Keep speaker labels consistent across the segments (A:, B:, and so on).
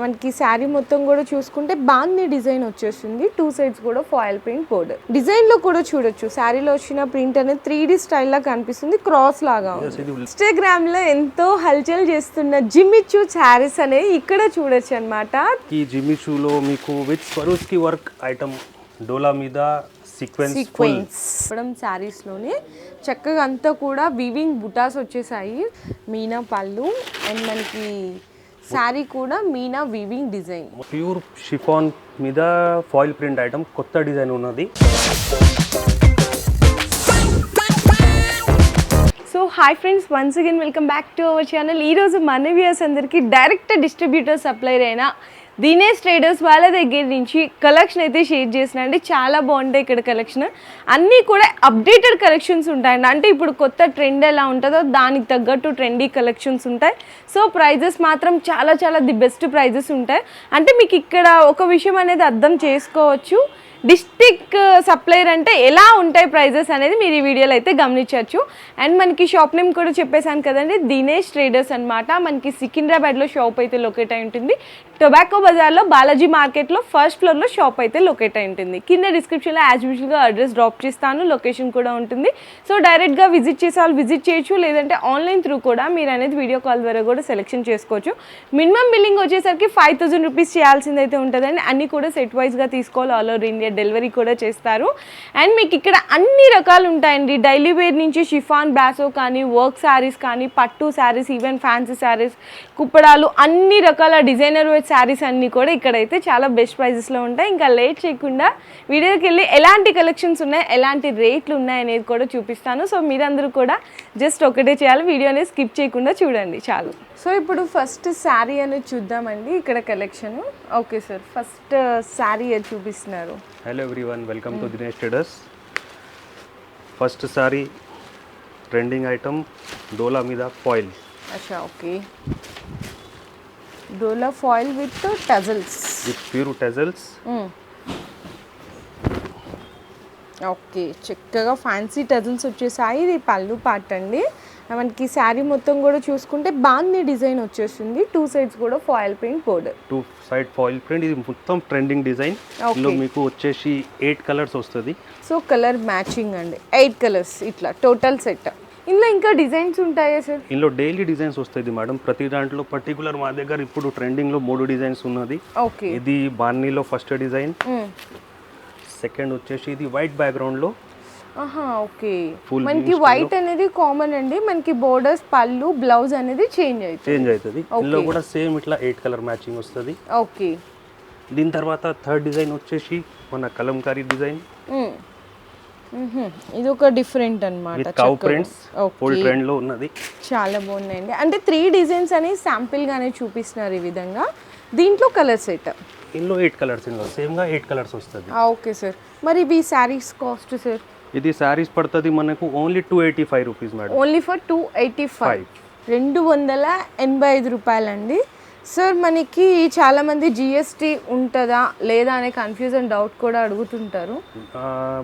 A: మనకి శారీ మొత్తం కూడా చూసుకుంటే బాగుంది డిజైన్ వచ్చేస్తుంది. టూ సైడ్స్ కూడా ఫాయిల్ ప్రింట్ బోర్డర్ డిజైన్లో కూడా చూడొచ్చు. శారీలో వచ్చిన ప్రింట్ అనేది త్రీ డి స్టైల్ లా కనిపిస్తుంది. క్రాస్ లాగా ఉంది. ఇన్స్టాగ్రామ్లో ఎంతో హల్చల్ చేస్తున్న జిమ్మిచ్చు శారీస్ అనేవి ఇక్కడ చూడొచ్చు అనమాట
B: ఈ జిమ్మి షూలో మీకు with Swarovski work item dola మీద సీక్వెన్స్
A: సీక్వెన్స్ శారీస్లోనే చక్కగా అంతా కూడా వివింగ్ బుటాస్ వచ్చేసాయి. మీనా పళ్ళు. అండ్ మనకి శారీ కూడా Meena weaving design
B: pure chiffon మీద ఫాయిల్ ప్రింట్ ఐటమ్ కొత్త డిజైన్ ఉన్నది.
A: So hi friends once again welcome back to our channel ఈరోజు మన వ్యూయర్స్ అందరికీ డైరెక్ట్ డిస్ట్రిబ్యూటర్ సప్లైర్ అయిన దినేష్ ట్రేడర్స్ వాళ్ళ దగ్గర నుంచి కలెక్షన్ అయితే షేర్ చేసిన అండి. చాలా బాగుంటాయి ఇక్కడ కలెక్షన్ అన్నీ కూడా అప్డేటెడ్ కలెక్షన్స్ ఉంటాయండి అంటే ఇప్పుడు కొత్త ట్రెండ్ ఎలా ఉంటుందో దానికి తగ్గట్టు ట్రెండీ కలెక్షన్స్ ఉంటాయి. సో ప్రైజెస్ మాత్రం చాలా చాలా ది బెస్ట్ ప్రైజెస్ ఉంటాయి. అంటే మీకు ఇక్కడ ఒక విషయం అనేది అర్థం చేసుకోవచ్చు. డిస్టిక్ సప్లైర్ uh, అంటే ఎలా ఉంటాయి ప్రైజెస్ అనేది మీరు ఈ వీడియోలో అయితే గమనించవచ్చు. అండ్ మనకి షాప్ నేమ్ కూడా చెప్పేశాను కదండి దినేష్ ట్రేడర్స్ అనమాట మనకి సికింద్రాబాద్లో షాప్ అయితే లొకేట్ అయి ఉంటుంది. టొబాకో బజార్లో బాలాజీ మార్కెట్లో ఫస్ట్ ఫ్లోర్లో షాప్ అయితే లొకేట్ అయి ఉంటుంది. కింద డిస్క్రిప్షన్లో యాజ్ యూజువల్గా అడ్రస్ డ్రాప్ చేస్తాను లొకేషన్ కూడా ఉంటుంది. సో డైరెక్ట్గా విజిట్ చేసే వాళ్ళు విజిట్ చేయొచ్చు లేదంటే ఆన్లైన్ త్రూ కూడా మీరు అనేది వీడియో కాల్ ద్వారా కూడా సెలెక్షన్ చేసుకోవచ్చు. మినిమం బిల్లింగ్ వచ్చేసరికి ఫైవ్ థౌసండ్ రూపీస్ చేయాల్సింది అయితే ఉంటుందండి. అన్ని కూడా సెట్ వైజ్గా తీసుకోవాలి. ఆల్ ఓవర్ ఇండియా డెలివరీ కూడా చేస్తారు. అండ్ మీకు ఇక్కడ అన్ని రకాలు ఉంటాయండి. డైలీ వేర్ నుంచి షిఫాన్ బ్యాసో కానీ వర్క్ శారీస్ కానీ పట్టు శారీస్ ఈవెన్ ఫ్యాన్సీ శారీస్ కుప్పడాలు అన్ని రకాల డిజైనర్ వేర్ శారీస్ అన్నీ కూడా ఇక్కడైతే చాలా బెస్ట్ ప్రైజెస్లో ఉంటాయి. ఇంకా లేట్ చేయకుండా వీడియోకి వెళ్ళి ఎలాంటి కలెక్షన్స్ ఉన్నాయి ఎలాంటి రేట్లు ఉన్నాయి అనేది కూడా చూపిస్తాను. సో మీరందరూ కూడా జస్ట్ ఒకటే చేయాలి వీడియోని స్కిప్ చేయకుండా చూడండి చాలు. సో ఇప్పుడు ఫస్ట్ శారీ అనేది చూద్దామండి ఇక్కడ collection okay sir first sari అది చూపిస్తున్నారు?
B: Hello everyone welcome to Dinesh traders first sari trending item dola మీద ఫాయిల్
A: అచ్చా okay dola foil with tassels.
B: With pure tassels.
A: Okay చక్కగా ఫ్యాన్సీ టజల్స్ వచ్చేసాయి. ఇది పళ్ళు పాట అండి. మనకి శారీ మొత్తం కూడా చూసుకుంటే బాగుంది డిజైన్ వచ్చేస్తుంది. టూ సైడ్స్ కూడా foil print border
B: two side foil print. ఇది మొత్తం ట్రెండింగ్ డిజైన్. ఇందులో మీకు వచ్చేసి ఎయిట్ కలర్స్ వస్తుంది.
A: సో కలర్ మ్యాచింగ్ అండి. ఎయిట్ కలర్స్ ఇట్లా టోటల్ సెట్. ఇందులో ఇంకా డిజైన్స్ ఉంటాయా సార్?
B: ఇందులో డైలీ డిజైన్స్ వస్తుంది మేడం. ప్రతి దాంట్లో పర్టికులర్ మా దగ్గర ఇప్పుడు ట్రెండింగ్లో మూడు డిజైన్స్ ఉన్నది.
A: ఓకే.
B: ఇది బాన్నీలో ఫస్ట్ డిజైన్. సెకండ్ వచ్చేసి ఇది వైట్ బ్యాక్గ్రౌండ్లో
A: ఆహా ఓకే. మనకి వైట్ అనేది కామన్ అండి. మనకి బోర్డర్స్ పళ్ళు బ్లౌజ్ అనేది చేంజ్ అవుతుంది.
B: చేంజ్ అవుతుంది. ఇందులో కూడా సేమ్ ఇట్లా ఎయిట్ కలర్ మ్యాచింగ్ వస్తుంది.
A: ఓకే.
B: దీని తర్వాత థర్డ్ డిజైన్ వచ్చేసి మన కలంకారీ డిజైన్.
A: ఇది ఒక డిఫరెంట్ అనమాట
B: కౌ ప్రింట్స్ ఫుల్ ట్రెండ్లో ఉన్నది.
A: చాలా బాగున్నాయండి. అంటే త్రీ డిజైన్స్ అని శాంపిల్ గానే చూపిస్తున్నారు ఈ విధంగా. దీంట్లో కలర్ సెట్
B: ఇందులో ఎయిట్ కలర్స్ ఇందులో సేమ్గా ఎయిట్ కలర్స్ వస్తుంది.
A: ఓకే సార్ మరి ఇవి శారీస్ కాస్ట్ సార్
B: ఇది శారీస్ పడుతుంది మనకు only two eighty five rupees madam
A: only for two eighty five రెండు వందల ఎనభై ఐదు రూపాయలండి. సార్ మనకి చాలామంది జిఎస్టీ ఉంటుందా లేదా అనే కన్ఫ్యూజన్ డౌట్ కూడా అడుగుతుంటారు.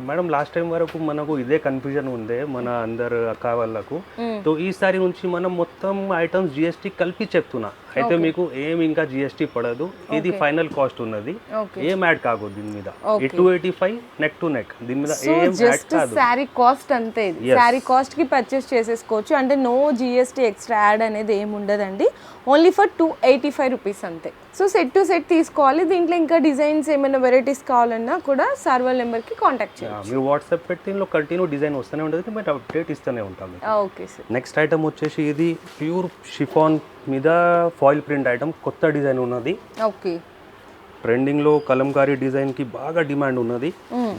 B: మేడం లాస్ట్ టైం వరకు మనకు ఇదే కన్ఫ్యూజన్ ఉందే మన అందరు అక్క వాళ్ళకు. సో ఈసారి నుంచి మనం మొత్తం ఐటమ్స్ జిఎస్టీ కలిపి చెప్తున్నా. అయితే మీకు ఏం ఇంకా జిఎస్టీ పడదు. ఇది ఫైనల్ కాస్ట్ ఉన్నది. ఏం యాడ్ కాదు దీని మీద. Two eighty five neck to neck దీని మీద ఏం
A: జస్ట్ శారీ కాస్ట్ అంతే ఇది. శారీ కాస్ట్కి పర్చేస్ చేసేసుకోవచ్చు. అంటే నో జిఎస్టీ ఎక్స్ట్రా యాడ్ అనేది ఏమి ఉండదండి. Only for two eighty five rupees అంతే. సో సెట్ టు సెట్ తీసుకోవాలి. దీంట్లో ఇంకా డిజైన్స్ ఏమైనా వెరైటీస్ కావాలన్నా కూడా సార్ వాళ్ళ నెంబర్కి కాంటాక్ట్ చేయాలి
B: మీరు వాట్సాప్ పెట్టి దీనిలో కంటిన్యూ డిజైన్ వస్తూనే ఉంటుంది బట్ అప్డేట్ ఇస్తూనే ఉంటాం.
A: Okay sir.
B: నెక్స్ట్ ఐటమ్ వచ్చేసి ఇది ప్యూర్ షిఫాన్ మీద ఫాయిల్ ప్రింట్ ఐటమ్. కొత్త డిజైన్ ఉన్నది.
A: ఓకే.
B: ట్రెండింగ్లో కలంకారీ డిజైన్కి బాగా డిమాండ్ ఉన్నది.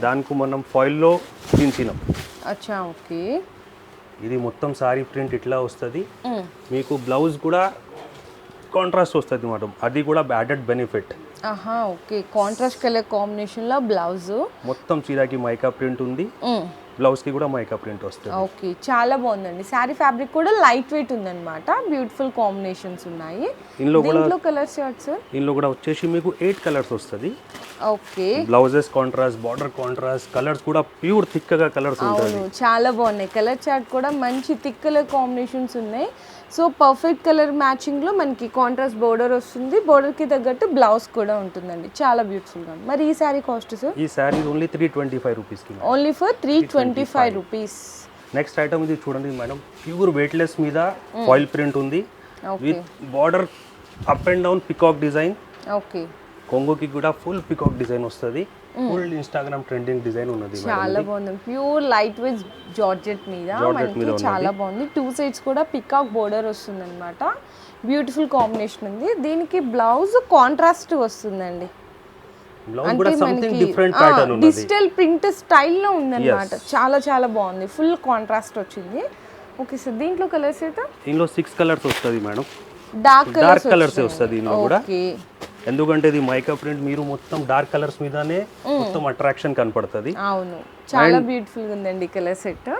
B: దానికి మనం ఫాయిల్లో దించినాం
A: అచ్చా ఓకే.
B: ఇది మొత్తం సారీ ప్రింట్ ఇట్లా వస్తుంది. మీకు బ్లౌజ్ కూడా కాంట్రాస్ట్ వస్తుంది మేడం అది కూడా యాడెడ్ బెనిఫిట్
A: ఆహా ఓకే. కాంట్రాస్ట్ కలర్ కాంబినేషన్లో బ్లౌజ్
B: మొత్తం చీరకి మైకా ప్రింట్ ఉంది. బ్లౌజ్కి కూడా మైకా ప్రింట్ వస్తుంది.
A: ఓకే చాలా బాగుందండి. శారీ ఫ్యాబ్రిక్ కూడా లైట్ వెయిట్ ఉందన్నమాట. బ్యూటిఫుల్ కాంబినేషన్స్ ఉన్నాయి.
B: ఇందులో కూడా
A: దీంట్లో కలర్ షార్ట్ సార్
B: ఇందులో కూడా వచ్చేసి మీకు ఎయిట్ కలర్స్ వస్తుంది.
A: Okay.
B: Blouses contrast border contrast colours కూడా ప్యూర్ థిక్గా కలర్స్ ఉంటుంది
A: అవును చాలా బాగున్నాయి. కలర్ చార్ట్ కూడా మంచి థిక్ కలర్ కాంబినేషన్స్ ఉన్నాయి. సో పర్ఫెక్ట్ కలర్ మ్యాచింగ్లో మనకి కాంట్రాస్ట్ బోర్డర్ వస్తుంది. బోర్డర్కి తగ్గట్టు బ్లౌజ్ కూడా ఉంటుందండి. చాలా బ్యూటిఫుల్గా ఉంది. మరి ఈ శారీ కాస్ట్ సార్?
B: ఈ sari only three twenty five రూపీస్కి
A: only for three twenty five rupees
B: next item ఇది చూడండి మేడం. ప్యూర్ వెయిట్లెస్ మీద ఫాయిల్ ప్రింట్ ఉంది. With border up and down peacock design
A: okay
B: కొంగోకి కూడా ఫుల్ పికాక్ డిజైన్ వస్తుంది. Full Instagram trending design ఉన్నది
A: చాలా బాగుంది. ప్యూర్ లైట్ వెయిట్ జార్జెట్ మీద మనకి చాలా బాగుంది. టూ సైడ్స్ కూడా పికాక్ బోర్డర్ వస్తుంది అనమాట బ్యూటిఫుల్ కాంబినేషన్ ఉంది. దీనికి బ్లౌజ్ కాంట్రాస్ట్ వస్తుందండి. డిజిటల్ ప్రింట్ స్టైల్లో ఉందన్నమాట. చాలా చాలా బాగుంది. ఫుల్ కాంట్రాస్ట్ వచ్చింది. ఓకే సార్ దీంట్లో కలర్స్ అయితే
B: దీనిలో సిక్స్ కలర్స్ వస్తుంది మేడం
A: డార్క్ కలర్స్
B: కలర్స్ వస్తుంది కూడా. ఎందుకంటే ఇది మైకా ప్రింట్ మీరు మొత్తం డార్క్ కలర్స్ మీదనే మొత్తం అట్రాక్షన్ కనపడుతుంది.
A: అవును. చాలా బ్యూటిఫుల్గా ఉందండి కలర్ సెట్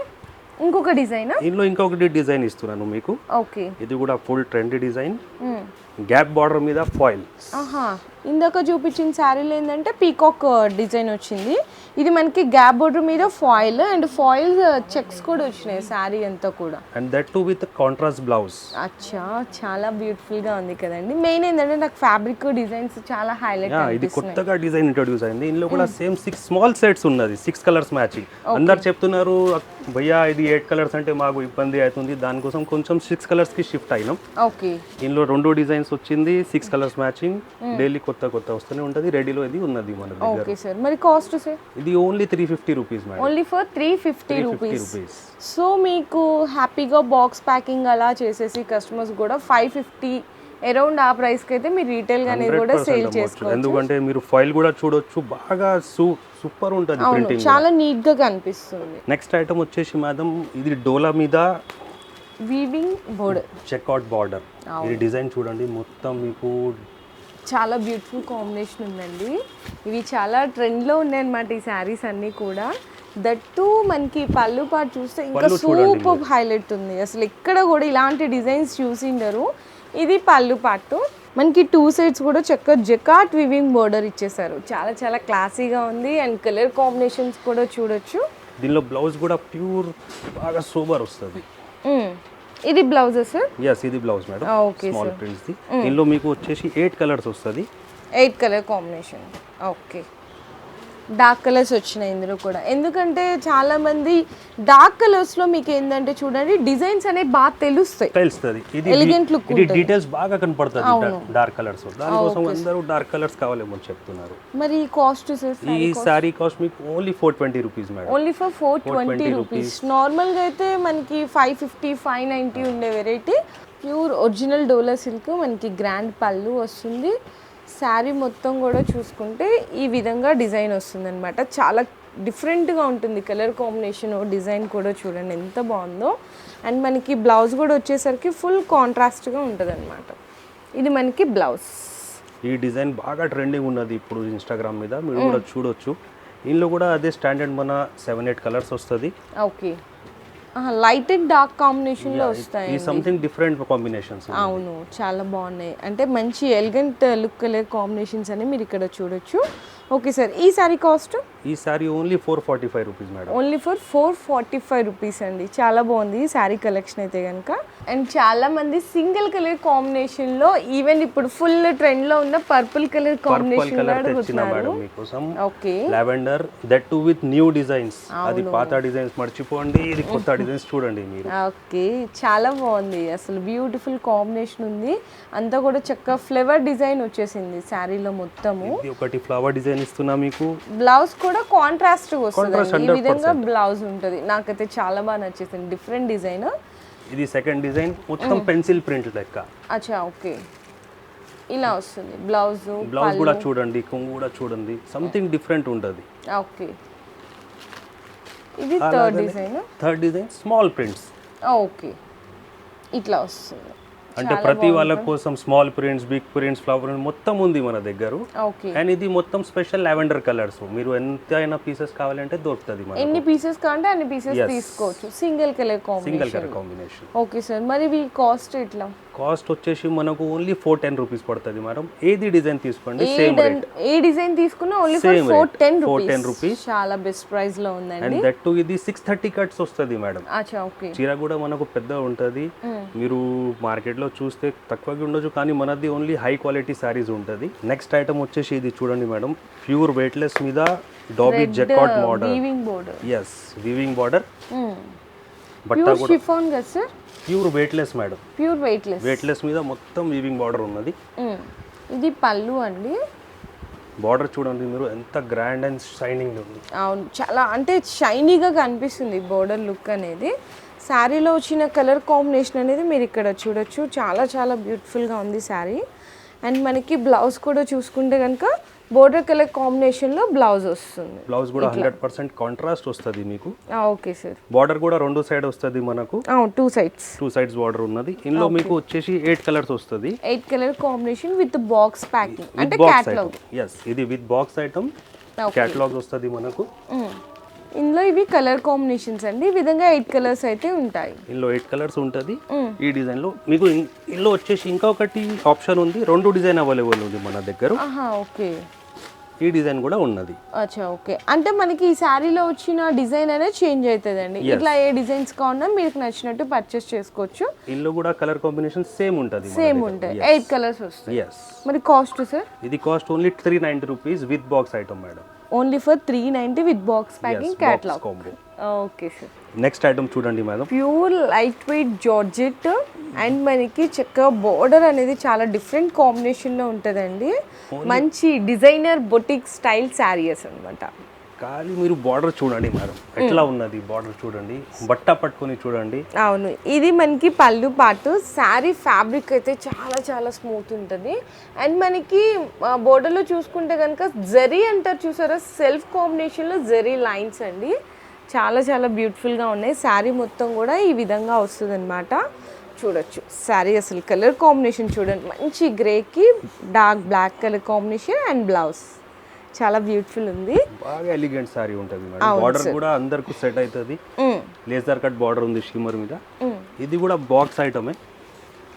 A: ఇంకొక డిజైన్
B: దీనిలో ఇంకొకటి డిజైన్ ఇస్తున్నాను మీకు.
A: ఓకే
B: ఇది కూడా full trendy design gap border మీద ఫాయిల్
A: ఆహా. ఇందాక చూపించిన శారీలో ఏంటంటే పీకాక్ డిజైన్ వచ్చింది. ఇది మనకి గ్యాప్ బోర్డర్ మీద ఫాయిల్ అండ్ ఫాయిల్ చెక్స్ కూడా వచ్చినాయి శారీ అంతా కూడా.
B: And that too with contrast blouse
A: అచ్చా చాలా బ్యూటిఫుల్గా ఉంది కదండి. మెయిన్ ఏంటంటే నాకు ఫ్యాబ్రిక్ డిజైన్స్ చాలా హైలైట్
B: ఇది కొత్తగా డిజైన్ ఇంట్రొడ్యూస్ అయింది. ఇందులో కూడా సేమ్ సిక్స్ స్మాల్ సెట్స్ ఉన్నది. సిక్స్ కలర్స్ మ్యాచింగ్ అందరు చెప్తున్నారు భయ్యా ఇది ఎయిట్ కలర్స్ అంటే మాకు ఇబ్బంది అవుతుంది. దానికోసం కొంచెం సిక్స్ కలర్స్కి షిఫ్ట్ అయినాం.
A: ఓకే
B: ఇందులో రెండు డిజైన్స్ వచ్చింది సిక్స్ కలర్స్ మ్యాచింగ్ డైలీ కొత్త కొత్త వస్తూనే ఉంటుంది. రెడీలో ఇది ఉన్నది మన దగ్గర.
A: ఓకే సార్ మరి కాస్ట్ సార్
B: ఇది only three fifty rupees madam
A: only for three fifty rupees so మీకు హ్యాపీగా బాక్స్ ప్యాకింగ్ అలా చేసేసి కస్టమర్స్ కూడా ఫైవ్ ఫిఫ్టీ అరౌండ్ ఆ ప్రైస్కి అయితే మీరు రీటైల్గా అనేది కూడా సేల్ చేసుకోవచ్చు.
B: ఎందుకంటే మీరు ఫైల్ కూడా చూడొచ్చు. బాగా సూపర్ ఉంటుంది ప్రింటింగ్
A: చాలా నీట్గా కనిపిస్తుంది.
B: నెక్స్ట్ ఐటమ్ వచ్చేసి మేడం ఇది డోలా మీద
A: weaving border
B: check out border ఇది డిజైన్ చూడండి. మొత్తం మీకు
A: చాలా బ్యూటిఫుల్ కాంబినేషన్ ఉందండి. ఇవి చాలా ట్రెండ్లో ఉన్నాయన్నమాట ఈ శారీస్ అన్నీ కూడా. దట్టు మనకి పళ్ళు పాటు చూస్తే ఇంకా సూపర్ హైలైట్ ఉంది. అసలు ఎక్కడ కూడా ఇలాంటి డిజైన్స్ చూసిండరు. ఇది పళ్ళు పాటు. మనకి టూ సైడ్స్ కూడా చక్క జకాట్ వివింగ్ బోర్డర్ ఇచ్చేసారు. చాలా చాలా క్లాసీగా ఉంది అండ్ కలర్ కాంబినేషన్స్ కూడా చూడొచ్చు.
B: దీనిలో బ్లౌజ్ కూడా ప్యూర్ బాగా సూపర్ వస్తుంది.
A: ఇది బ్లౌజెస్?
B: ఎస్ ఇది blouse madam.
A: Okay
B: small prints the. దీనిలో మీకు వచ్చేసి ఎయిట్ కలర్స్ వస్తుంది.
A: Eight colour combination okay dark colours వచ్చినాయి ఇందులో కూడా. ఎందుకంటే చాలా మంది డార్క్ కలర్స్లో మీకు ఏంటంటే చూడండి డిజైన్స్ అనేవి బాగా తెలుస్తాయి.
B: తెలుస్తుంది. ఇది
A: Elegant look
B: ఇది డీటైల్స్ బాగా కనపడుతుంది డార్క్ కలర్స్ దానికోసం అందరూ డార్క్ కలర్స్ కావాలేమో చెప్తున్నారు.
A: మరి కాస్ట్ సార్
B: ఈ సారీ కాస్ట్ మీకు only four twenty rupees madam
A: only for four twenty rupees నార్మల్గా అయితే మనకి ఫైవ్ ఫిఫ్టీ ఫైవ్ నైంటీ ఉండే వెరైటీ ప్యూర్ ఒరిజినల్ డోలా సిల్క్ మనకి గ్రాండ్ పళ్ళు వస్తుంది. శారీ మొత్తం కూడా చూసుకుంటే ఈ విధంగా డిజైన్ వస్తుంది అనమాట చాలా డిఫరెంట్గా ఉంటుంది కలర్ కాంబినేషన్ డిజైన్ కూడా చూడండి ఎంత బాగుందో. అండ్ మనకి బ్లౌజ్ కూడా వచ్చేసరికి ఫుల్ కాంట్రాస్ట్గా ఉంటుంది అనమాట ఇది మనకి బ్లౌజ్.
B: ఈ డిజైన్ బాగా ట్రెండింగ్ ఉన్నది ఇప్పుడు ఇన్స్టాగ్రామ్ మీద. మీరు కూడా చూడొచ్చు. దీనిలో కూడా అదే స్టాండర్డ్ మన సెవెన్ ఎయిట్ కలర్స్ వస్తుంది.
A: ఓకే. లైట్ అండ్ డార్క్ కాంబినేషన్లో వస్తాయి
B: ఈ సంథింగ్ డిఫరెంట్ కాంబినేషన్స్
A: అవును చాలా బాగున్నాయి. అంటే మంచి ఎలిగెంట్ లుక్ కలర్ కాంబినేషన్స్ అని మీరు ఇక్కడ చూడొచ్చు. ఓకే సార్ ఈ సారీ కాస్ట్
B: ఈ sari only four forty five rupees madam.
A: Only for four forty five rupees అండి. చాలా బాగుంది ఈ శారీ కలెక్షన్ అయితే కనుక అండ్ చాలా మంది సింగిల్ కలర్ కాంబినేషన్లో ఈవెన్ ఇప్పుడు ఫుల్ ట్రెండ్లో ఉన్న purple colour
B: purple
A: combination
B: colour తెచ్చిన
A: అడుగుతున్నారు.
B: మేడం మీకోసం.
A: Okay.
B: Lavender that too with new designs అది పాత డిజైన్స్ మర్చిపోండి ఇది కొత్త డిజైన్స్ చూడండి మీరు.
A: ఓకే. చాలా బాగుంది. అసలు బ్యూటిఫుల్ కాంబినేషన్ ఉంది. అంతా కూడా చక్కగా ఫ్లేవర్ డిజైన్ వచ్చేసింది శారీలో మొత్తము.
B: ఇది ఒకటి ఫ్లవర్ డిజైన్ ఇస్తున్నా మీకు.
A: బ్లౌజ్ కూడా కాంట్రాస్ట్ వస్తుంది ఈ
B: 100%.
A: విధంగా బ్లౌజ్ ఉంటుంది. నాకైతే చాలా బాగా నచ్చేసింది. డిఫరెంట్ డిజైన్
B: ఇది సెకండ్ డిజైన్ మొత్తం పెన్సిల్ ప్రింట్ లెక్క.
A: అచ్చా ఓకే. ఇలా వస్తుంది. బ్లౌజ్
B: బ్లౌజ్ కూడా చూడండి కొంగు కూడా చూడండి. సంథింగ్ డిఫరెంట్ ఉంటుంది.
A: ఓకే. ఇది third design
B: third design small prints
A: okay. ఇట్లా వస్తుంది.
B: అంటే ప్రతి వాళ్ళ కోసం small prints big prints flower print మొత్తం ఉంది మన దగ్గర. అండ్ ఇది మొత్తం స్పెషల్ లావెండర్ కలర్స్ మీరు ఎంత అయినా పీసెస్ కావాలంటే దొరుకుతుంది
A: ఎన్ని పీసెస్ కావాలంటే అన్ని పీసెస్ తీసుకోవచ్చు. Single colour
B: single
A: combination
B: colour combination
A: okay sir మరి వీళ్ళ కాస్ట్ ఎట్లా?
B: కాస్ట్ వచ్చేసి మనకు ఓన్లీ ఫోర్ టెన్ రూపీస్ పడుతుంది మేడం ఏది డిజైన్ తీసుకోండి సేమ్ రేట్
A: ఏ డిజైన్ తీసుకున్నా only for
B: Same
A: four. Ten
B: 410
A: rupees. చాలా బెస్ట్ ప్రైస్లో ఉందండి.
B: అండ్ దట్ టు ఇది సిక్స్ థర్టీ కట్స్ వస్తుంది మేడం
A: ఓకే.
B: చీర కూడా మనకు పెద్ద ఉంటుంది. మీరు మార్కెట్లో చూస్తే తక్కువగా ఉండొచ్చు కానీ మనది ఓన్లీ హై క్వాలిటీ శారీస్ ఉంటుంది. నెక్స్ట్ ఐటమ్ వచ్చేసి ఇది చూడండి మేడం ప్యూర్ వెయిట్లెస్ మీద dobby jacquard model
A: weaving border
B: yes weaving border బట్ట కూడా
A: షిఫాన్ కదా sir
B: pure weightless madam.
A: Pure weightless.
B: Weightless మీద మొత్తం వీవింగ్ బార్డర్ ఉన్నది.
A: ఇది పళ్ళు అండి.
B: బార్డర్ చూడండి మీరు ఎంత గ్రాండ్ అండ్ షైనింగ్ ఉంది.
A: అవును చాలా అంటే షైనీగా కనిపిస్తుంది బోర్డర్ లుక్ అనేది. శారీలో వచ్చిన కలర్ కాంబినేషన్ అనేది మీరు ఇక్కడ చూడొచ్చు. చాలా చాలా బ్యూటిఫుల్గా ఉంది శారీ. అండ్ మనకి బ్లౌజ్ కూడా చూసుకుంటే కనుక బోర్డర్ కలర్ కాంబినేషన్లో బ్లౌజ్ వస్తుంది.
B: బ్లౌజ్ కూడా హండ్రెడ్ పర్సెంట్ కాంట్రాస్ట్ వస్తుంది మీకు.
A: Okay sir.
B: బార్డర్ కూడా రెండు సైడ్ వస్తుంది మనకు.
A: Two sides.
B: Two sides border ఉన్నది. ఇందులో మీకు వచ్చేసి ఎయిట్ కలర్స్ వస్తుంది.
A: Eight colour combination with box packing. అంటే క్యాట్లాగ్
B: ఎస్ ఇది విత్ బాక్స్ ఐటమ్. క్యాటలాగ్ వస్తుంది మనకు.
A: ఇందులో ఇవి కలర్ కాంబినేషన్స్ అండి. ఈ విధంగా ఎయిట్ కలర్స్ అయితే ఉంటాయి.
B: ఇందులో ఎయిట్ కలర్స్ ఉంటుంది. ఈ డిజైన్లో మీకు ఇందులో వచ్చేసి ఇంకొకటి ఆప్షన్ ఉంది. రెండు డిజైన్ అవైలబుల్ ఉంది మన దగ్గర.
A: ఓకే.
B: ఈ డిజైన్ కూడా ఉన్నది.
A: అచ్చా ఓకే. అంటే మనకి ఈ శారీలో వచ్చిన డిజైన్ అనేది చేంజ్ అవుతుందండి. ఇట్లా ఏ డిజైన్స్ కావాలన్నా మీకు నచ్చినట్టు పర్చేస్ చేసుకోవచ్చు.
B: ఇందులో కూడా కలర్ కాంబినేషన్ సేమ్ ఉంటుంది
A: సేమ్ ఉంటాయి ఎయిట్ కలర్స్ వస్తాయి. మరి కాస్ట్ సార్
B: ఇది cost only three ninety rupees with box item madam.
A: Only for three ninety with box packing catalogue okay sir
B: next item చూడండి madam
A: pure light weight georgette and మనకి చక్కగా border అనేది చాలా different కాంబినేషన్లో ఉంటుందండి. మంచి designer boutique style saris అనమాట
B: కానీ మీరు బార్డర్ చూడండి మేడం. ఎట్లా ఉన్నది బార్డర్ చూడండి. బట్ట పట్టుకొని చూడండి.
A: అవును. ఇది మనకి పళ్ళు పాటు శారీ ఫ్యాబ్రిక్ అయితే చాలా చాలా స్మూత్ ఉంటుంది. అండ్ మనకి బోర్డర్లో చూసుకుంటే కనుక జరీ అంటారు చూసారా? సెల్ఫ్ కాంబినేషన్లో జరీ లైన్స్ అండి. చాలా చాలా బ్యూటిఫుల్గా ఉన్నాయి. శారీ మొత్తం కూడా ఈ విధంగా వస్తుంది చూడొచ్చు. శారీ అసలు కలర్ కాంబినేషన్ చూడండి. మంచి గ్రేకి dark black colour combination and blouse చాలా బ్యూటిఫుల్ ఉంది.
B: బాగా ఎలిగెంట్ సారీ ఉంటుంది మేడం బార్డర్ కూడా అందరికి సెట్ అవుతుంది. లేజర్ కట్ బార్డర్ ఉంది షిమ్మర్ మీద. ఇది కూడా బాక్స్ ఐటమే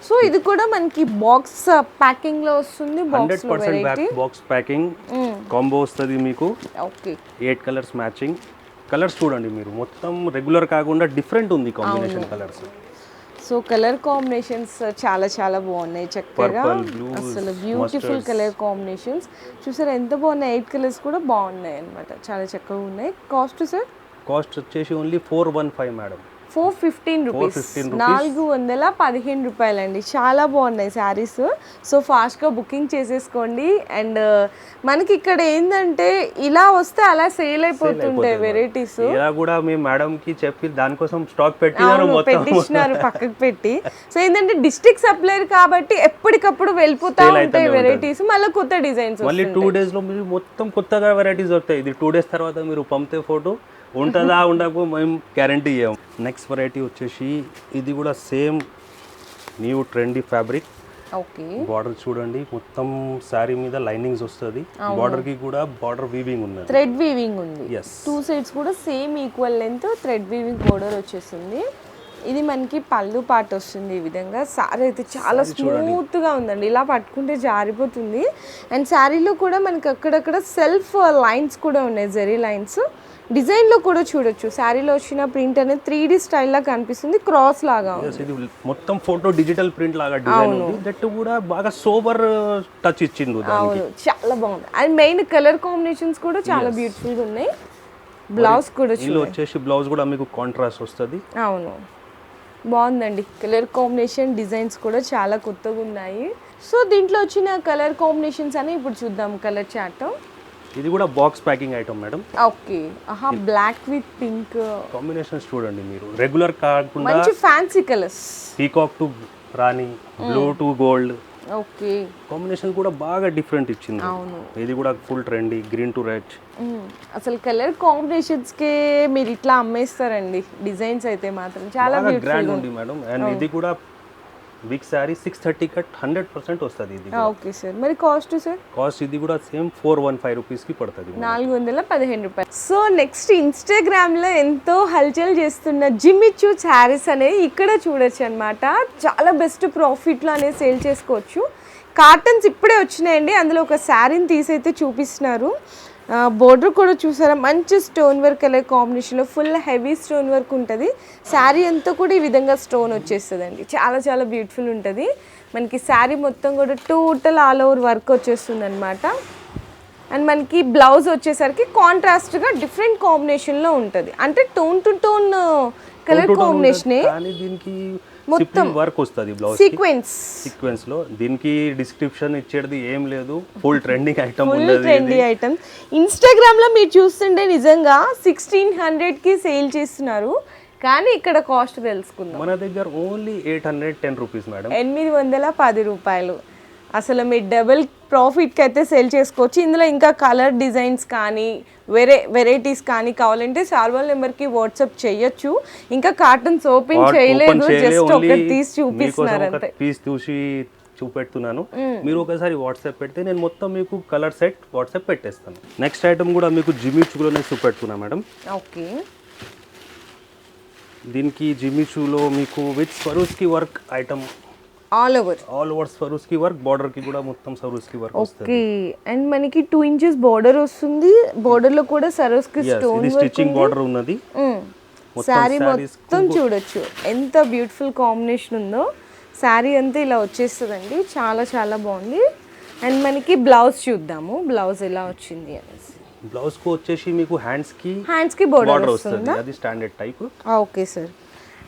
A: సో ఇది కూడా మనకి బాక్స్ ప్యాకింగ్లో వస్తుంది
B: hundred percent box packing combo వస్తుంది మీకు.
A: Okay.
B: Eight colours matching colours చూడండి మీరు. మొత్తం రెగ్యులర్ కాకుండా డిఫరెంట్ ఉంది combination colours
A: so colour combinations చాలా చాలా బాగున్నాయి చక్కగా అసలు బ్యూటిఫుల్. కలర్ కాంబినేషన్స్ చూసారా ఎంత బాగున్నాయి ఎయిట్ కలర్స్ కూడా బాగున్నాయి అన్నమాట చాలా చక్కగా ఉన్నాయి కాస్ట్ సార్
B: కాస్ట్ వచ్చేసి only four one five madam
A: four fifteen rupees.
B: 415 rupees.
A: నాలుగు వందల పదిహేను రూపాయలండి. చాలా బాగున్నాయి శారీస్. సో ఫాస్ట్గా బుకింగ్ చేసేసుకోండి. అండ్ మనకి ఇక్కడ ఏంటంటే ఇలా వస్తే అలా సేల్ అయిపోతుంటాయి వెరైటీస్.
B: ఇలా కూడా మేము మేడం కి చెప్పి దానికోసం స్టాక్
A: పెట్టించినారు పక్కకు పెట్టి. సో ఏంటంటే డిస్ట్రిక్ట్ సప్లైర్ కాబట్టి ఎప్పటికప్పుడు వెళ్ళిపోతా ఉంటాయి వెరైటీస్. మళ్ళీ కొత్త డిజైన్స్
B: మళ్ళీ టూ డేస్లో మీరు మొత్తం కొత్తగా వెరైటీస్ వస్తాయి. ఇది టూ డేస్ తర్వాత మీరు పంపితే ఫోటో ఉంటుందా ఉండకపో మేము గ్యారంటీ ఇవ్వం నెక్స్ట్ వెరైటీ వచ్చేసి ఇది కూడా same new trendy fabric
A: okay
B: border చూడండి మొత్తం శారీ మీద లైనింగ్స్ వస్తుంది. బార్డర్కి కూడా బార్డర్ వీవింగ్ ఉన్నది.
A: థ్రెడ్ వీవింగ్ ఉంది. టూ సైడ్స్ కూడా same equal length thread weaving border వచ్చేసింది. ఇది మనకి పళ్ళు పాట వస్తుంది ఈ విధంగా. శారీ అయితే చాలా స్మూత్గా ఉందండి. ఇలా పట్టుకుంటే జారిపోతుంది. అండ్ శారీలో కూడా మనకి అక్కడక్కడ సెల్ఫ్ లైన్స్ కూడా ఉన్నాయి జెరీ లైన్స్ డిజైన్లో కూడా చూడొచ్చు. శారీలో వచ్చిన ప్రింట్ అనేది త్రీ డి స్టైల్ లా కనిపిస్తుంది. క్రాస్ లాగా
B: ఇది మొత్తం ఫోటో డిజిటల్ ప్రింట్ లాగా డిజైన్ ఉంది. దట్ కూడా బాగా సోబర్ టచ్ ఇచ్చిండు దానికి.
A: అవును. చాలా బాగుంది. అండ్ మెయిన్ కలర్ కాంబినేషన్స్ కూడా చాలా బ్యూటిఫుల్గా ఉన్నాయి. బ్లౌజ్ కూడా
B: వచ్చేసి బ్లౌజ్ కూడా మీకు కాంట్రాస్ట్ వస్తుంది.
A: అవును. బాగుందండి. కలర్ కాంబినేషన్ డిజైన్స్ కూడా చాలా కొత్తగా ఉన్నాయి. సో దీంట్లో వచ్చిన కలర్ కాంబినేషన్స్ అని ఇప్పుడు చూద్దాం కలర్ చార్ట్
B: ఇది కూడా box packing item madam
A: okay ఆహా బ్లాక్ విత్ పింక్
B: కాంబినేషన్స్ చూడండి మీరు. రెగ్యులర్ కాకుండా
A: మంచి fancy colours
B: peacock to Rani blue to gold
A: okay
B: combination కూడా బాగా డిఫరెంట్ ఇచ్చింది.
A: అవును.
B: ఇది కూడా full trendy green to red.
A: అసలు కలర్ కాంబినేషన్స్కే మీరు ఇట్లా అమ్మేస్తారండి. డిజైన్స్ అయితే మాత్రం చాలా
B: గ్రాండ్ ఉంది. మేడం అండ్ ఇది కూడా big sari six thirty cut hundred percent వస్తుంది ఇది
A: ఓకే సార్. మరి కాస్ట్ సార్?
B: కాస్ట్ ఇది కూడా సేమ్ ఫోర్ వన్ ఫైవ్ రూపీస్కి పడుతుంది
A: నాలుగు వందల పదిహేను రూపాయలు. సో నెక్స్ట్ ఇన్స్టాగ్రామ్లో ఎంతో హల్చల్ చేస్తున్న జిమ్మిచ్చు శారీస్ అనేవి ఇక్కడ చూడొచ్చు అనమాట చాలా బెస్ట్ ప్రాఫిట్లో అనేది సేల్ చేసుకోవచ్చు. కార్టన్స్ ఇప్పుడే వచ్చినాయండి. అందులో ఒక శారీని తీసైతే చూపిస్తున్నారు. బోర్డర్ కూడా చూసారా? మంచి స్టోన్ వర్క్ కలర్ కాంబినేషన్లో ఫుల్ హెవీ స్టోన్ వర్క్ ఉంటుంది. శారీ అంతా కూడా ఈ విధంగా స్టోన్ వచ్చేస్తుందండి. చాలా చాలా బ్యూటిఫుల్ ఉంటుంది. మనకి శారీ మొత్తం కూడా టోటల్ ఆల్ ఓవర్ వర్క్ వచ్చేస్తుంది అనమాట అండ్ మనకి బ్లౌజ్ వచ్చేసరికి కాంట్రాస్ట్గా డిఫరెంట్ కాంబినేషన్లో ఉంటుంది. అంటే టోన్ టు టోన్ కలర్ కాంబినేషనే
B: కానీ దీనికి మొత్తం వర్క్ వస్తుంది బ్లౌజ్
A: సీక్వెన్స్
B: సీక్వెన్స్లో దీనికి డిస్క్రిప్షన్ ఇచ్చేది ఏం లేదు. ఫుల్ ట్రెండింగ్ ఐటమ్
A: ఫుల్
B: ఉన్నది
A: ట్రెండీ ఐటమ్ ఇన్స్టాగ్రామ్లో మీరు చూస్తుంటే నిజంగా సిక్స్టీన్ హండ్రెడ్కి సేల్ చేస్తున్నారు. కానీ ఇక్కడ కాస్ట్ తెలుసుకుందాం.
B: మన దగ్గర only eight hundred ten rupees madam
A: ఎనిమిది వందల పది రూపాయలు. అసలు మీరు డబుల్ ప్రాఫిట్కి అయితే సేల్ చేసుకోవచ్చు. ఇందులో ఇంకా కలర్ డిజైన్స్ కానీ వేరే వెరైటీస్ కానీ కావాలంటే సాల్వల్ నెంబర్కి వాట్సాప్ చేయొచ్చు. ఇంకా కార్టన్స్ ఓపెన్ చేయలేదు జస్ట్ ఒకటి తీసి చూపిస్తున్నారు అంతే.
B: పీస్ చూసి చూపెడుతున్నాను. మీరు ఒకసారి వాట్సాప్ పెడితే నేను మొత్తం మీకు కలర్ సెట్ వాట్సాప్ పెట్టేస్తాను. నెక్స్ట్ ఐటమ్ కూడా మీకు జిమ్మిచ్చులోనే చూపెడుతున్నా మేడం.
A: ఓకే.
B: దీనికి జిమ్మిచ్చులో మీకు with Swarovski work item
A: all over
B: all over Swarovski work బార్డర్కి కూడా మొత్తం స్వరూస్కి వర్క్ వస్తుంది.
A: ఓకే అండ్ మనకి టూ ఇంచెస్ బోర్డర్ వస్తుంది. బోర్డర్లో కూడా Swarovski
B: Yes,
A: stone
B: stitching border ఉన్నది.
A: శారీ
B: sarees
A: మొత్తం చూడొచ్చు. ఎంత బ్యూటిఫుల్ కాంబినేషన్ ఉందో. శారీ అంతా ఇలా వచ్చేస్తుందండి. చాలా చాలా బాగుంది. అండ్ మనకి బ్లౌజ్ చూద్దాము. బ్లౌజ్ ఎలా వచ్చింది అనేసి.
B: బ్లౌజ్కు వచ్చేసి మీకు
A: హ్యాండ్స్కి హ్యాండ్స్కి బోర్డర్
B: బార్డర్
A: వస్తుంది?
B: అది standard type
A: okay sir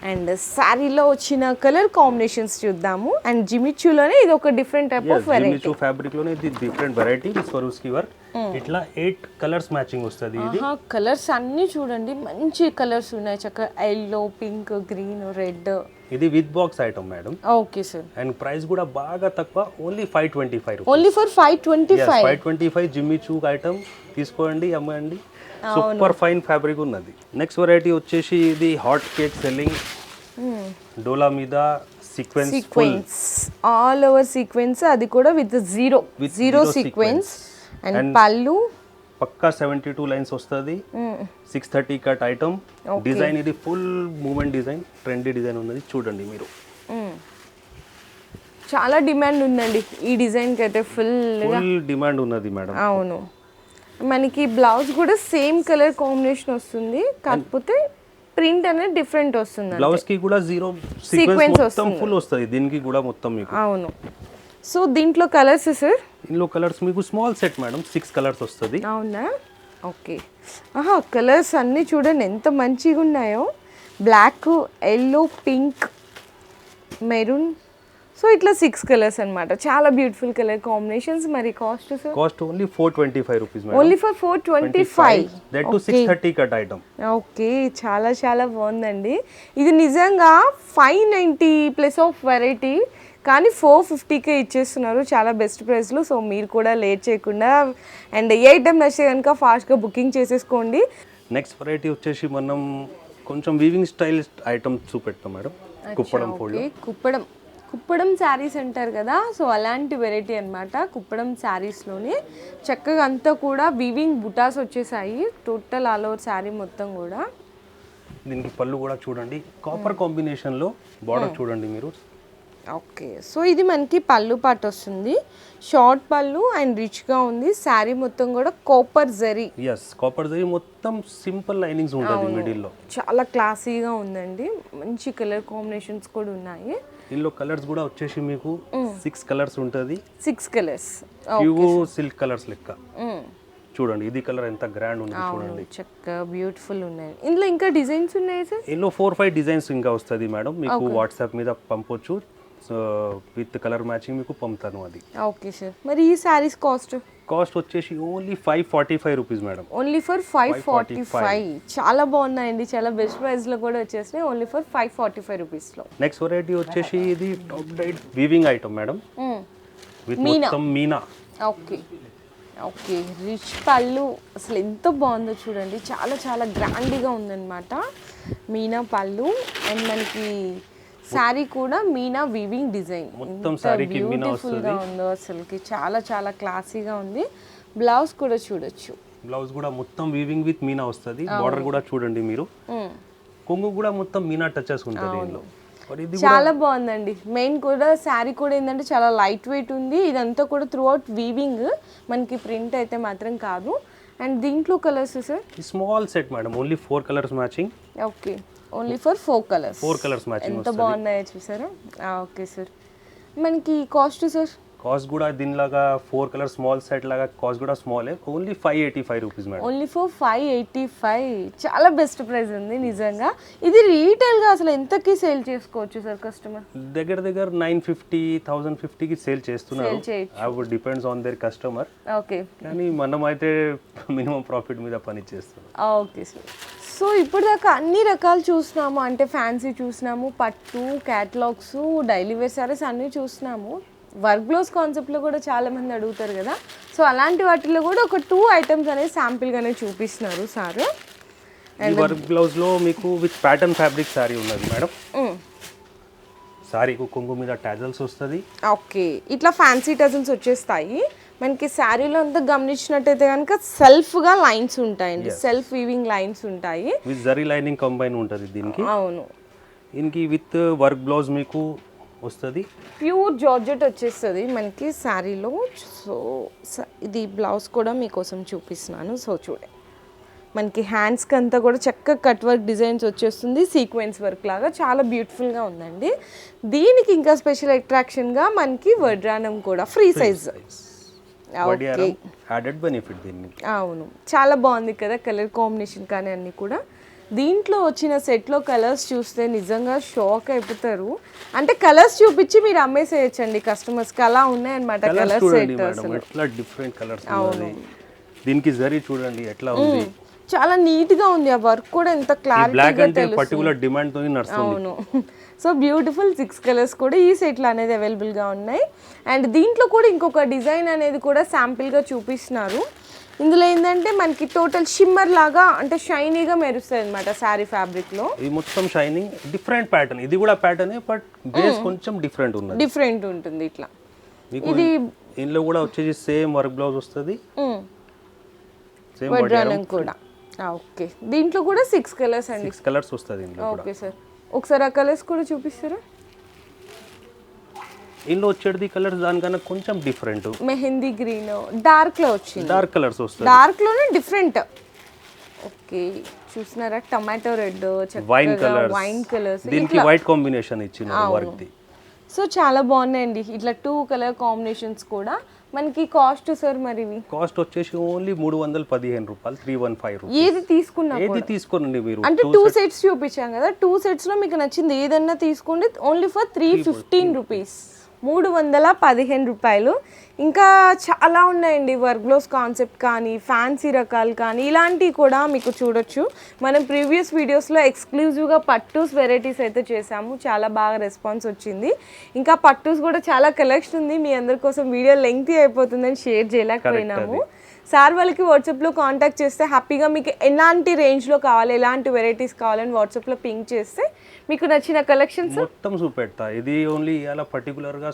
A: and శారీలో వచ్చిన కలర్ కాంబినేషన్స్ చూద్దాము. అండ్ జిమిచ్చులోనే ఇది ఒక డిఫరెంట్ టైప్ ఆఫ్ వెరైటీ
B: ఫ్యాబ్రిక్లోనే ఇది డిఫరెంట్ వెరైటీ స్వరూస్కి వర్క్ ఇట్లా ఎయిట్ కలర్స్ మ్యాచింగ్ వస్తుంది ఇది.
A: కలర్స్ అన్నీ చూడండి మంచి కలర్స్ ఉన్నాయి. చక్కగా ఎల్లో పింక్ గ్రీన్ రెడ్
B: ఇది with box item madam
A: okay sir
B: and price కూడా బాగా తక్కువ only five twenty five
A: only for five twenty five
B: five twenty five Jimmy Choo item తీసుకోండి అమ్మండి. సూపర్ ఫైన్ ఫ్యాబ్రిక్ ఉన్నది. Next variety వచ్చేసి ఇది hot cake selling డోలా మీద sequence
A: sequence all over sequence అది కూడా with zero zero sequence. And పళ్ళు?
B: పక్కా సెవెంటీ టూ లైన్స్ వస్తుంది six thirty cut item design ఇది full moment design trendy design ఉన్నది. చూడండి మీరు.
A: చాలా డిమాండ్ ఉందండి. ఈ డిజైన్కి అయితే ఫుల్గా
B: ఫుల్ డిమాండ్ ఉన్నది మేడం
A: అవును. మనకి బ్లౌజ్ కూడా సేమ్ కలర్ కాంబినేషన్ వస్తుంది. కాకపోతే ప్రింట్ అనేది డిఫరెంట్ వస్తుంది
B: బ్లౌజ్కి కూడా జీరో సీక్వెన్స్ మొత్తం. ఫుల్ వస్తుంది. దీనికి కూడా మొత్తం మీకు.
A: అవును. సో దీంట్లో కలర్స్ సార్?
B: ఇందులో కలర్స్ మీకు small set madam six colours వస్తుంది.
A: అవునా? ఓకే. ఆహా కలర్స్ అన్నీ చూడండి ఎంత మంచిగా ఉన్నాయో black yellow pink maroon so ఇట్లా సిక్స్ కలర్స్ అన్నమాట. చాలా బ్యూటిఫుల్ కలర్ కాంబినేషన్స్ మరి cost
B: cost only four twenty five rupees
A: only for four twenty five
B: that too six thirty cut item
A: okay చాలా చాలా బాగుందండి. ఇది నిజంగా five ninety plus of variety కానీ ఫోర్ ఫిఫ్టీకే ఇచ్చేస్తున్నారు. చాలా బెస్ట్ ప్రైస్లో సో మీరు కూడా లేట్ చేయకుండా అండ్ ఏ ఐటమ్ నచ్చితే కనుక ఫాస్ట్గా బుకింగ్ చేసేసుకోండి.
B: నెక్స్ట్ వెరైటీ వచ్చేసి మనం కొంచెం వీవింగ్ స్టైల్ ఐటమ్ చూపెడతాం మేడం కుప్పడం ఫోల్డ్
A: కుప్పడం. కుప్పడం శారీస్ అంటారు కదా సో అలాంటి వెరైటీ అన్నమాట కుప్పడం శారీస్లోనే చక్కగా అంతా కూడా వివింగ్ బుటాస్ వచ్చేసాయి టోటల్ ఆల్ ఓవర్ శారీ మొత్తం కూడా.
B: దీనికి పళ్ళు కూడా చూడండి. కాపర్ కాంబినేషన్లో బార్డర్ చూడండి మీరు.
A: ఓకే సో ఇది మనకి పళ్ళు పాట వస్తుంది. షార్ట్ పళ్ళు అండ్ రిచ్గా ఉంది. శారీ మొత్తం కూడా copper zari
B: yes copper zari మొత్తం సింపుల్ లైనింగ్స్ ఉంటుంది మిడిల్లో.
A: చాలా క్లాసీగా ఉందండి. మంచి కలర్ కాంబినేషన్స్ కూడా ఉన్నాయి.
B: దీనిలో కలర్స్ కూడా వచ్చేసి మీకు సిక్స్ కలర్స్ ఉంటుంది.
A: Six colours.
B: Pure silk colours లెక్క. చూడండి ఇది కలర్ ఎంత గ్రాండ్ ఉంది చూడండి.
A: చక్కగా బ్యూటిఫుల్ ఉన్నాయి. ఇందులో ఇంకా డిజైన్స్ ఉన్నాయి సార్?
B: ఇందులో ఫోర్ ఫైవ్ డిజైన్స్ ఇంకా వస్తుంది మేడం. మీకు వాట్సాప్ మీద పంపొచ్చు. విత్ కలర్ మ్యాచింగ్ మీకు పంపుతాను అది.
A: Okay sir. మరి ఈ శారీస్ కాస్ట్?
B: కాస్ట్ వచ్చేసి only five forty five rupees madam.
A: Only for five forty five. చాలా బాగున్నాయండి. చాలా బెస్ట్ ప్రైస్లో కూడా వచ్చేసినాయి. Only for five forty five రూపీస్లో.
B: నెక్స్ట్ వెరైటీ వచ్చేసి ఇది top diet weaving item madam. With
A: మీనా.
B: మొత్తం మీనా.
A: ఓకే. ఓకే. రిచ్ పళ్ళు. అసలు ఎంత బాగుందో చూడండి. చాలా చాలా గ్రాండ్గా ఉందన్నమాట మీనా పళ్ళు. అండ్ మనకి శారీ కూడా మీనా వీవింగ్ డిజైన్
B: మొత్తం శారీకి మీనా
A: బ్యూటిఫుల్గా ఉందో అసలుకి. చాలా చాలా క్లాసీగా ఉంది. బ్లౌజ్ కూడా చూడొచ్చు.
B: బ్లౌజ్ కూడా మొత్తం వీవింగ్ విత్ మీనా వస్తుంది. బార్డర్ కూడా చూడండి మీరు. కొంగు కూడా మొత్తం మీనా టచెస్ ఉంటుంది దీనిలో.
A: చాలా బాగుందండి. మెయిన్ కూడా శారీ కూడా ఏంటంటే చాలా లైట్ వెయిట్ ఉంది. ఇదంతా కూడా త్రూ అవుట్ వీవింగ్ మనకి ప్రింట్ అయితే మాత్రం కాదు. అండ్ దీంట్లో colours sir
B: small set madam only four colours matching
A: okay only for four colours
B: four colours matching
A: ఎంత బాగున్నాయో చూసారా? ఓకే సార్ మనకి కాస్ట్ సార్
B: కాస్ట్ కూడా దీనిలాగా ఫోర్ కలర్ స్మాల్ సెట్ లాగా కాస్ట్ కూడా small only five eighty five rupees madam
A: only for five eighty five చాలా best price ఉంది నిజంగా. ఇది రీటైల్గా అసలు ఎంతకి సేల్ చేసుకోవచ్చు సార్ కస్టమర్
B: దగ్గర దగ్గర నైన్ ఫిఫ్టీ థౌసండ్ ఫిఫ్టీకి సేల్ చేస్తున్నారు. అవి depends on their customer
A: okay
B: కానీ మనం అయితే మినిమం ప్రాఫిట్ మీద పని చేస్తున్నాం
A: ఓకే సార్ సో ఇప్పుడు దాకా అన్ని రకాలు చూసినాము. అంటే ఫ్యాన్సీ చూసినాము పట్టు క్యాటలాగ్స్ డైలీ వేర్ సారీస్ అన్నీ చూసినాము. వర్క్ బ్లౌజ్ కాన్సెప్ట్లో కూడా చాలా మంది అడుగుతారు కదా. సో అలాంటి వాటిలో కూడా ఒక టూ ఐటమ్స్ అనేది శాంపిల్గానే చూపిస్తున్నారు సార్.
B: వర్క్ బ్లౌజ్లో మీకు విత్ ప్యాటర్న్ ఫ్యాబ్రిక్ సారీ ఉన్నది మేడం. సారీకు కొంగు మీద టాజల్స్ వస్తుంది.
A: ఓకే ఇట్లా ఫ్యాన్సీ టజల్స్ వచ్చేస్తాయి. మనకి శారీలో అంతా గమనించినట్టయితే కనుక సెల్ఫ్గా లైన్స్ ఉంటాయండి. సెల్ఫ్ వీవింగ్ లైన్స్ ఉంటాయి.
B: విత్ జరీ లైనింగ్ కంబైన్ ఉంటుంది దీనికి.
A: అవును.
B: దీనికి విత్ వర్క్ బ్లౌజ్ మీకు వస్తుంది.
A: ప్యూర్ జార్జెట్ వచ్చేస్తుంది మనకి శారీలో. సో ఇది బ్లౌజ్ కూడా మీకోసం చూపిస్తున్నాను. సో చూడండి. మనకి హ్యాండ్స్కి అంతా కూడా చక్కగా కట్ వర్క్ డిజైన్స్ వచ్చేస్తుంది. సీక్వెన్స్ వర్క్ లాగా చాలా బ్యూటిఫుల్గా ఉందండి. దీనికి ఇంకా స్పెషల్ అట్రాక్షన్గా మనకి వడ్రానం కూడా ఫ్రీ సైజ్
B: యాడెడ్ బెనిఫిట్
A: అవును. చాలా బాగుంది కదా కలర్ కాంబినేషన్ కానీ అన్నీ కూడా. దీంట్లో వచ్చిన సెట్లో కలర్స్ చూస్తే నిజంగా షాక్ అయిపోతారు. అంటే కలర్స్ చూపించి మీరు అమ్మేసేయచ్చండి కస్టమర్స్కి అలా ఉన్నాయన్నమాట
B: కలర్స్
A: కలర్
B: చూడండి
A: సెట్
B: మేడం ఎట్లా డిఫరెంట్ కలర్స్ దీనికి జరీ చూడండి ఎట్లా ఉంది.
A: చాలా నీట్గా ఉంది ఆ వర్క్ కూడా. ఎంత
B: బ్లాక్
A: క్లారిటీగా
B: అంటే పర్టికులర్ డిమాండ్తో నడుస్తుంది.
A: అవును. సో బ్యూటిఫుల్ సిక్స్ కలర్స్ కూడా ఈ సెట్లో అనేది అవైలబుల్గా ఉన్నాయి. అండ్ దీంట్లో కూడా ఇంకొక డిజైన్ అనేది కూడా శాంపిల్గా చూపిస్తున్నారు. ఇందులో ఏంటంటే మనకి టోటల్ షిమ్మర్ లాగా అంటే షైనీగా మెరుస్తుంది అనమాట శారీ ఫ్యాబ్రిక్లో.
B: ఇది మొత్తం షైనింగ్ డిఫరెంట్ ప్యాటర్న్. ఇది కూడా ప్యాటర్న్ బట్ బేస్ కొంచెం డిఫరెంట్ ఉన్నది.
A: డిఫరెంట్ ఉంటుంది ఇట్లా.
B: మీకు ఇందులో కూడా వచ్చేసి సేమ్ వర్క్ బ్లౌజ్ వస్తుంది. సేమ్
A: కూడా. ఓకే. దీంట్లో కూడా సిక్స్ కలర్స్ అండి.
B: సిక్స్ కలర్స్ వస్తుంది ఇందులో కూడా.
A: Okay sir. ఒకసారి ఆ కలర్స్ కూడా చూపిస్తారా?
B: ఇందులో వచ్చేది కలర్స్ దానికన్నా కొంచెం డిఫరెంట్
A: మెహందీ గ్రీన్ డార్క్లో వచ్చింది.
B: డార్క్ కలర్స్ వస్తుంది
A: డార్క్లోనే డిఫరెంట్ ఓకే చూసినారా? Tomato red
B: wine colours
A: wine colours
B: దీనికి వైట్ కాంబినేషన్ ఇచ్చిన వర్క్ ది.
A: సో చాలా బాగున్నాయండి. ఇట్లా టూ కలర్ కాంబినేషన్స్ కూడా మనకి కాస్ట్ సార్ మరి
B: కాస్ట్ వచ్చేసి ఓన్లీ మూడు వందల పదిహేను రూపాయలు త్రీ వన్ ఫైవ్
A: ఏది తీసుకున్నా
B: ఏది తీసుకోనండి మీరు?
A: అంటే టూ సెట్స్. చూపించాం కదా టూ సెట్స్లో మీకు నచ్చింది ఏదన్నా తీసుకోండి only for three fifteen rupees మూడు వందల పదిహేను రూపాయలు. ఇంకా చాలా ఉన్నాయండి వర్క్ కాన్సెప్ట్ కానీ ఫ్యాన్సీ రకాలు కానీ ఇలాంటివి కూడా మీకు చూడొచ్చు. మనం ప్రీవియస్ వీడియోస్లో ఎక్స్క్లూజివ్గా పట్టూస్ వెరైటీస్ అయితే చేసాము. చాలా బాగా రెస్పాన్స్ వచ్చింది. ఇంకా పట్టూస్ కూడా చాలా కలెక్షన్ ఉంది. మీ అందరి కోసం వీడియో లెంగ్తీ అయిపోతుందని షేర్ చేయలేకపోయినాము. సార్ వాళ్ళకి వాట్సాప్లో కాంటాక్ట్ చేస్తే హ్యాపీగా మీకు ఎలాంటి రేంజ్లో కావాలి ఎలాంటి వెరైటీస్ కావాలని వాట్సాప్లో పింక్ చేస్తే మీకు నచ్చిన కలెక్షన్స్
B: మొత్తం చూపెడతా. ఇది ఓన్లీ ఇలా పర్టికులర్గా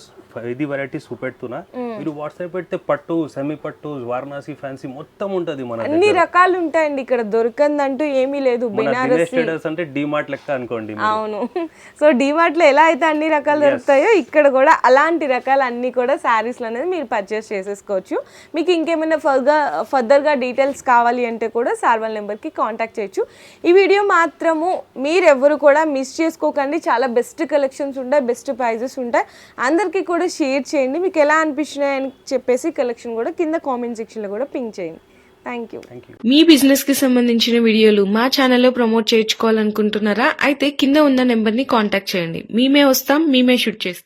B: ఇది వెరైటీ చూపెడుతున్నా. మీరు వాట్సాప్ పెడితే పట్టు సెమీ పట్టు వారణాసి ఫ్యాన్సీ మొత్తం ఉంటది మన.
A: అన్ని రకాలు ఉంటాయండి ఇక్కడ. దొరకందంటూ ఏమీ లేదు. బెనారస్
B: అంటే డిమార్ట్ లెక్క అనుకోండి.
A: అవును. సో డిమార్ట్లో ఎలా అయితే అన్ని రకాలు దొరుకుతాయో ఇక్కడ కూడా అలాంటి రకాలు అన్ని కూడా శారీస్లు అనేది మీరు పర్చేస్ చేసేసుకోవచ్చు. మీకు ఇంకేమైనా ఫర్గా ఫర్దర్గా డీటెయిల్స్ కావాలి అంటే కూడా సార్ వాళ్ళ నెంబర్కి కాంటాక్ట్ చేయొచ్చు. ఈ వీడియో మాత్రము మీరెవ్వరు కూడా మిస్ చేసుకోకండి. చాలా బెస్ట్ కలెక్షన్స్ ఉంటాయి బెస్ట్ ప్రైజెస్ ఉంటాయి. అందరికీ కూడా షేర్ చేయండి. మీకు ఎలా అనిపించినాయి అని చెప్పేసి కలెక్షన్ కూడా కింద కామెంట్ సెక్షన్లో కూడా పింక్ చేయండి. థ్యాంక్ యూ
B: థ్యాంక్ యూ
C: మీ బిజినెస్కి సంబంధించిన వీడియోలు మా ఛానల్లో ప్రమోట్ చేయించుకోవాలనుకుంటున్నారా? అయితే కింద ఉన్న నెంబర్ని కాంటాక్ట్ చేయండి. మేమే వస్తాం మేమే షూట్ చేస్తాం.